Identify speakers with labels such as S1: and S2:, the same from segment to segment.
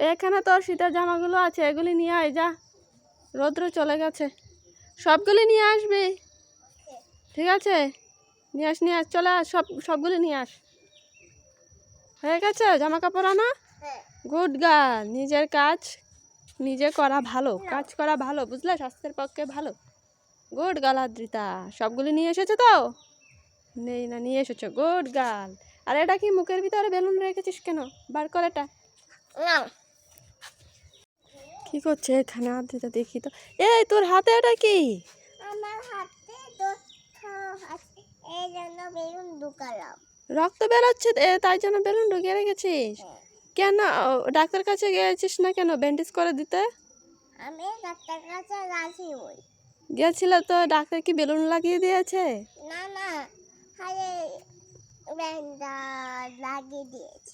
S1: এখানে তোর শীতের জামাগুলো আছে, এগুলি নিয়ে আয় যা। রৌদ্র চলে গেছে। সবগুলি নিয়ে আসবি। ঠিক আছে? নিয়ে আস নিয়ে আস, চলে আস, সব, সবগুলি নিয়ে আস। হয়ে গেছে? জামা কাপড় আনা? Good girl. নিজের কাজ নিজে করা ভালো, কাজ করা ভালো, বুঝলে? স্বাস্থ্যের পক্ষে ভালো। Good girl Adrita. সবগুলি নিয়ে এসেছ তো? নেই না, নিয়ে এসেছ। গুড গাল আর এটা কি মুখের ভিতরে বেলুন রেখেছিস কেন? বার কর এটা।
S2: না।
S1: কি করছে এখানে? আদ্রিতা দেখি তো। এই তোর হাতে এটা কি?
S2: আমার হাতে এই জন্য বেলুন ঢুকালাম।
S1: রক্ত বেরোচ্ছে তাই জন্য বেলুন ঢুকিয়ে রেখেছিস? কেন ও, ডাক্তার কাছে গিয়েছিস না কেন ব্যান্ডেজ করে দিতে?
S2: আমি ডাক্তার কাছে রাজি হই।
S1: গিয়েছিল তো ডাক্তার কি বেলুন লাগিয়ে দিয়েছে?
S2: না না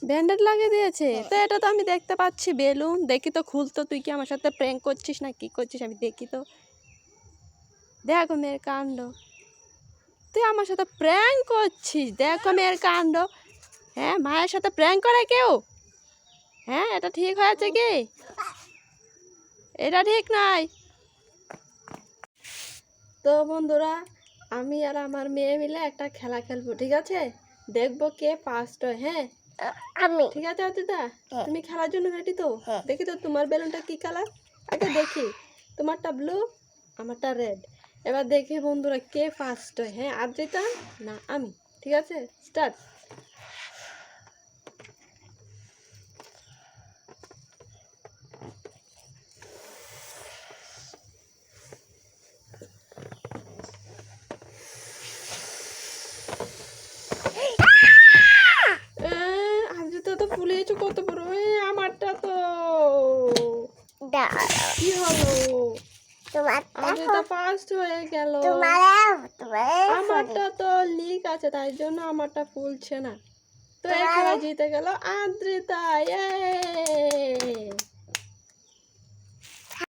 S1: ব্যান্ডেড লাগিয়ে দিয়েছে? তো এটা তো আমি দেখতে পাচ্ছি, বেলুন। দেখি তো খুলতো, তুই কি আমার সাথে প্র্যাঙ্ক করছিস না কি করছিস? আমি দেখি তো। দেখো মেয়ের কাণ্ড। তুই আমার সাথে প্র্যাঙ্ক করছিস? দেখো মেয়ের কাণ্ড। হ্যাঁ মায়ের সাথে প্র্যাঙ্ক করে কেউ? হ্যাঁ এটা ঠিক হয়েছে কি? এটা ঠিক নয়। তো বন্ধুরা, আমি আর আমার মেয়ে মিলে একটা খেলা খেলব, ঠিক আছে? দেখব কে ফার্স্ট হয় হ্যাঁ?
S2: আমি।
S1: ঠিক আছে অদিতা?
S2: হ্যাঁ।
S1: তুমি খেলার জন্য রেডি তো?
S2: হ্যাঁ।
S1: দেখি তো তোমার বেলুনটা কি কালার আগে দেখি। তোমারটা ব্লু আমারটা রেড এবার দেখি বন্ধুরা কে ফার্স্ট হয় হ্যাঁ? আদ্রিতা না আমি? ঠিক আছে? স্টার্ট আদ্রিতা তো ফুলিয়েছো কত বড় এ, আমারটা তো
S2: দাঁড়াও
S1: কি হলো
S2: তোমার
S1: ফার্স্ট গেল।
S2: তোমার তোমার
S1: আমারটা তো লিক আছে তাই জন্য আমারটা ফুলছে না। তো এখানে জিতে গেল আদ্রিতা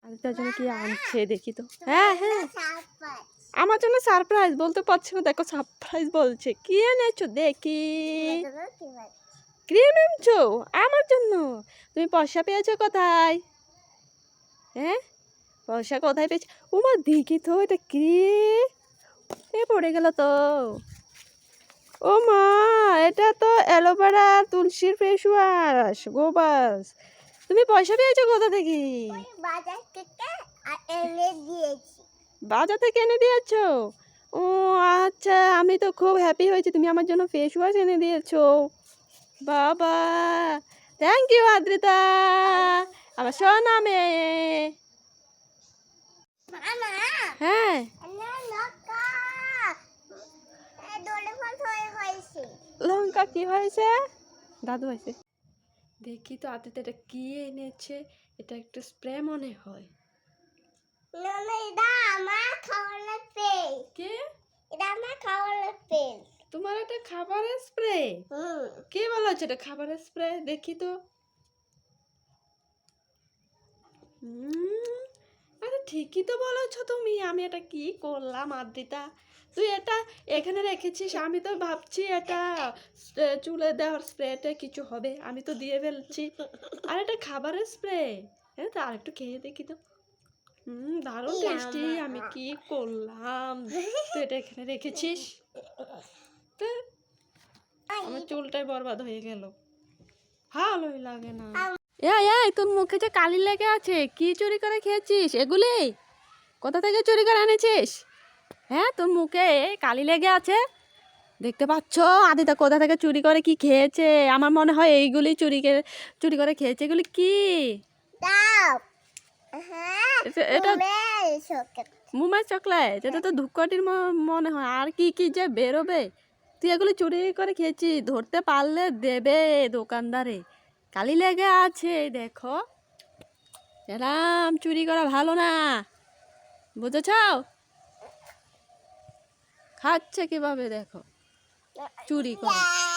S1: আদ্রিতার জন্য কি আনছে দেখি তো। হ্যাঁ হ্যাঁ। আমার জন্য সারপ্রাইজ বলতে পারছি না দেখো সারপ্রাইজ বলছে। কি এনেছো দেখি। ক্রিম এনেছো? আমার জন্য? তুমি পয়সা পেয়েছ কোথায়? হ্যাঁ? পয়সা কোথায় পেয়েছ? উমা দেখি তো এটা কি? এ পড়ে গেল তো। ও মা এটা তো অ্যালোভেরা তুলসীর ফেস ওয়াশ গোবাস তুমি পয়সা পেয়েছ কোথা থেকে?
S2: বাজার থেকে এনে দিয়েছি।
S1: বাজার থেকে এনে দিয়েছ? ও আচ্ছা আমি তো খুব হ্যাপি হয়েছি তুমি আমার জন্য ফেস ওয়াশ এনে দিয়েছ। বাবা থ্যাংক ইউ আদ্রিতা। আমার সোনা মেয়ে হ্যাঁ
S2: হয়ে
S1: লঙ্কা কি হয়েছে? দাদু হয়েছে দেখি তো আদিতে এটা কি এনেছে এটা একটু স্প্রে মনে হয়। তোমার এটা খাবারের স্প্রে
S2: হুম।
S1: কে বলেছে এটা খাবারের স্প্রে দেখি তো হুম, আরে ঠিকই তো বলেছ তুমি আমি এটা কি করলাম আদ্রিতা? তুই এটা এখানে রেখেছিস আমি তো ভাবছি এটা চুলে দেওয়ার স্প্রেতে কিছু হবে আমি তো দিয়ে ফেলছি। আর এটা খাবারের স্প্রে? হ্যাঁ তো আরেকটু খেয়ে দেখি তো। হুম দারুণ টেস্টি আমি কি করলাম? তুই এটা এখানে রেখেছিস? তো আমার চুলটাই বরবাদ হয়ে গেল। ভালোই লাগে না। এই এই তোর মুখে যে কালি লেগে আছে কি চুরি করে খেয়েছিস? এগুলি? কোথা থেকে চুরি করে এনেছিস? হ্যাঁ তোর মুখে কালি লেগে আছে। দেখতে পাচ্ছ আদিতা কোথা থেকে চুরি করে কি খেয়েছে? আমার মনে হয় এইগুলি চুরি করে চুরি করে খেয়েছে। এগুলি কি?
S2: হ্যাঁ
S1: এটা-
S2: বেল
S1: চকলেট এটা তো ধূপকাঠির মনে হয়। আর কি কি যে বেরোবে? তুই এগুলো চুরি করে খেয়েছি ধরতে পারলে দেবে দোকানদারে। কালি লেগে আছে, দেখো। এরাম চুরি করা ভালো না। বুঝেছ? খাচ্ছে কীভাবে, দেখো। চুরি করে।